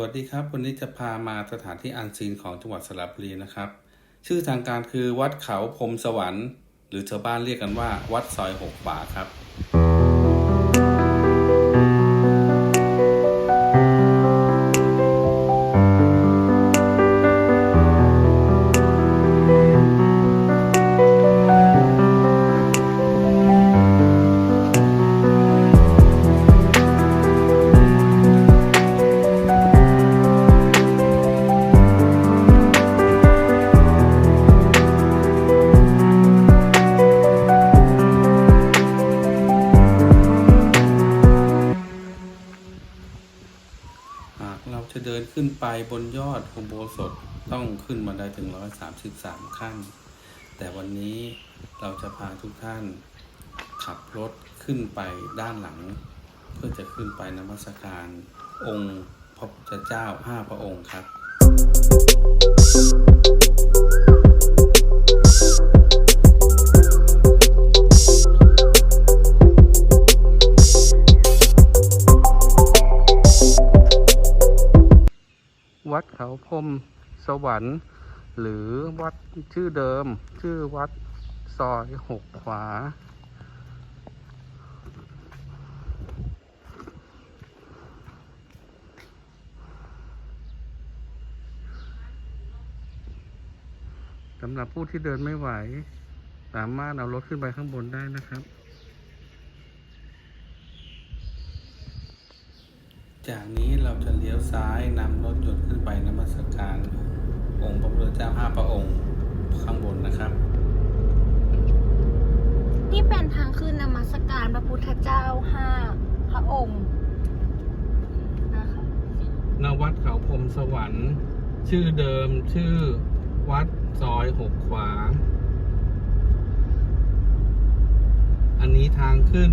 วัสดีครับ วันนี้จะพามาสถานที่อันซีนของจังหวัดสระบุรีนะครับ ชื่อทางการคือวัดเขาพรมสวรรค์ หรือชาวบ้านเรียกกันว่า วัดซอยหกฝาครับ ขึ้นไปบนยอดอุโบสถต้องขึ้นมาได้ถึง 133 ขั้น แต่วันนี้เราจะพาทุกท่านขับรถขึ้นไปด้านหลัง เพื่อจะขึ้นไปนมัสการองค์พระพุทธเจ้าห้าพระองค์ครับ พรมสวรรค์ หรือวัดชื่อเดิม ชื่อวัดซอยหกขวา สำหรับผู้ที่เดินไม่ไหว สามารถเอารถขึ้นไปข้างบนได้นะครับ จากนี้เราจะเลี้ยวซ้ายนำรถยนต์ขึ้นไปนมัสการ องค์พระพุทธเจ้าห้าพระองค์ข้างบนนะครับ นี่เป็นทางขึ้นนมัสการพระพุทธเจ้าห้าพระองค์นะคะณวัดเขาพรหมสวรรค์ ชื่อเดิมชื่อวัดซอยหกขวา อันนี้ทางขึ้น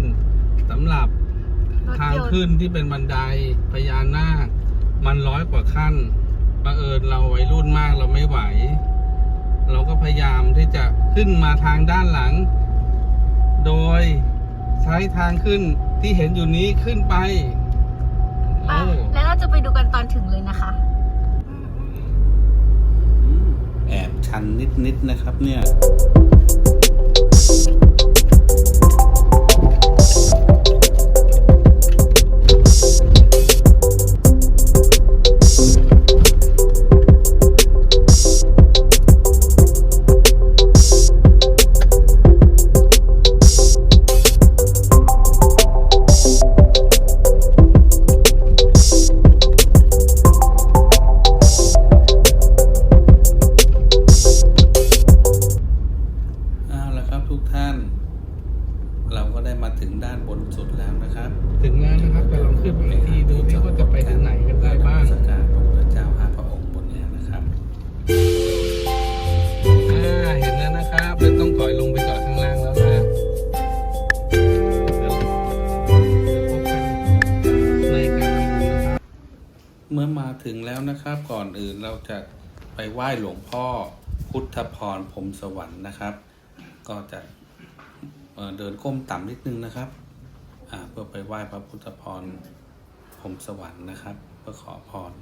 สำหรับรถ ทางยนต์ขึ้นที่เป็นบันไดพญานาค มันร้อยกว่าขั้นบังเอิญเราวัยรุ่นมากเราไม่ไหว เราก็พยายามที่จะขึ้นมาทางด้านหลัง โดยใช้ทางขึ้นที่เห็นอยู่นี้ขึ้นไปอะโอ้แล้วเราจะไปดูกันตอนถึงเลยนะคะแอบชันนิดๆนะครับเนี่ย ถึงด้านบนสุดแล้วนะครับ ถึงแล้วนะครับแต่ลองขึ้นไปอีกทีดูที่ว่าจะไปทางไหนกันได้บ้างนมัสการพระพุทธเจ้าห้าพระองค์บนเนี้นะครับอ่าเห็นแล้วนะครับเดี๋ยวต้องถอยลงไปก่อนข้างล่างแล้วนะเดี๋ยวเดี๋ยวพบกันในการทำบุญนะครับเมื่อมาถึงแล้วนะครับก่อนอื่นเราจะไปไหว้หลวงพ่อพุทธพรพรหมสวรรค์นะครับ ก็จะ เดินก้มต่ำนิดนึงนะครับเพื่อไปไหว้พระพุทธพรพรหมสวรรค์นะครับ เพื่อขอพร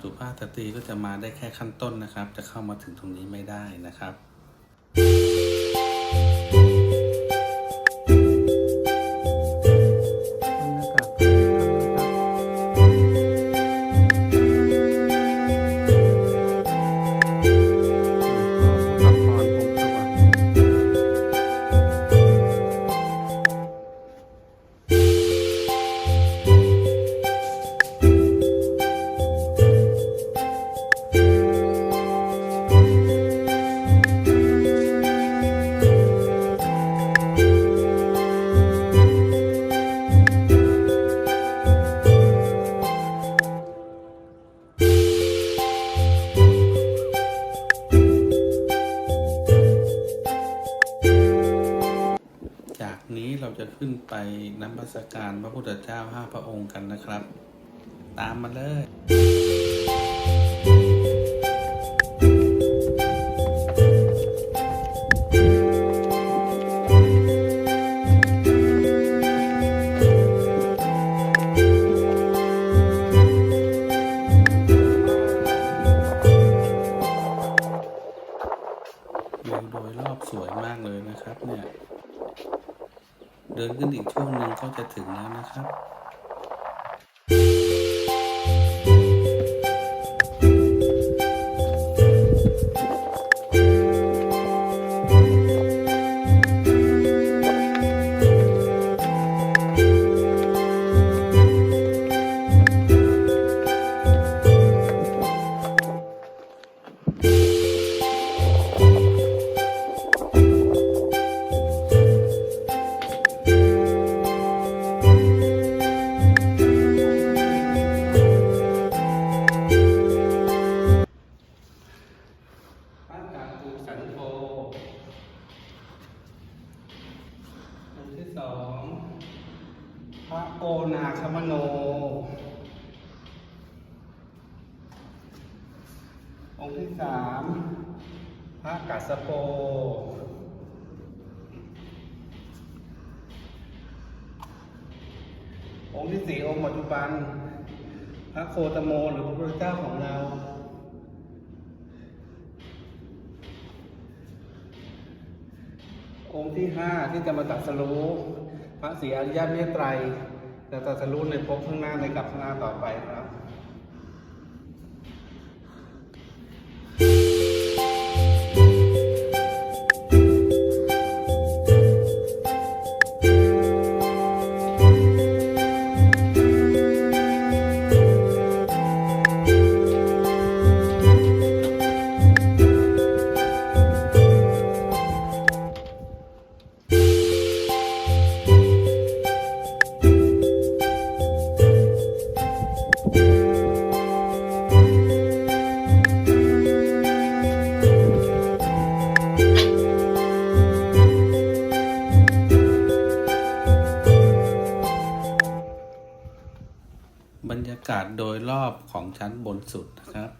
สุภาพสตรีก็จะมาได้แค่ขั้นต้นนะครับ จะเข้ามาถึงตรงนี้ไม่ได้นะครับ เราจะขึ้นไปน้ำประสการพระพุทธเจ้าห้าพระองค์กันนะครับ ตามมาเลยวิวโดยรอบสวยมากเลยนะครับเนี่ย เดินขึ้นอีกช่วงหนึ่งก็จะถึงแล้วนะครับ ระโอนาคมโน องค์ที่สามพระกัสโป องค์ที่สี่องค์ปัจจุบัน พระโคตโมหรือพระพุทธเจ้าของเราองค์ที่ห้าที่จะมาตรัสรู้ ระศรีอริยเมตไตรจะตรัสรู้ในภพข้างหน้าในกับข้างหน้าต่อไปนะ โดยรอบของชั้นบนสุดนะครับ